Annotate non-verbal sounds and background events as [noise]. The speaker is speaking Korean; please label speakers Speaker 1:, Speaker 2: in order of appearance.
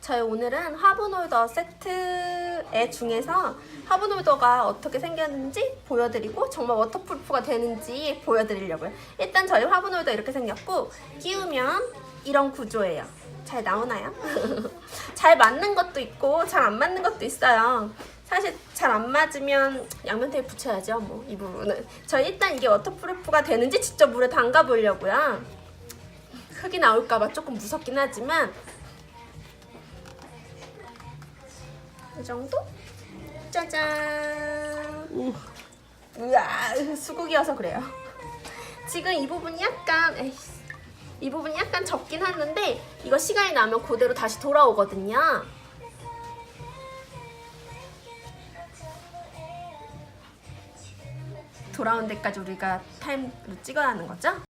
Speaker 1: 저희 오늘은 화분홀더 세트의 중에서 화분홀더가 어떻게 생겼는지 보여드리고 정말 워터프루프가 되는지 보여드리려고요. 일단 저희 화분홀더 이렇게 생겼고 끼우면 이런 구조예요. 잘 나오나요? [laughs] 잘 맞는 것도 있고 잘 안 맞는 것도 있어요. 사실 잘 안 맞으면 양면 테이프 붙여야죠. 뭐 이 부분은 저희 일단 이게 워터프루프가 되는지 직접 물에 담가 보려고요. 흙이 나올까봐 조금 무섭긴 하지만 이 정도? 짜잔. 우와 수국이어서 그래요. 지금 이 부분이 약간 에이씨, 이 부분이 약간 적긴 하는데 이거 시간이 나면 그대로 다시 돌아오거든요. 돌아온 데까지 우리가 타임로 찍어야 하는 거죠?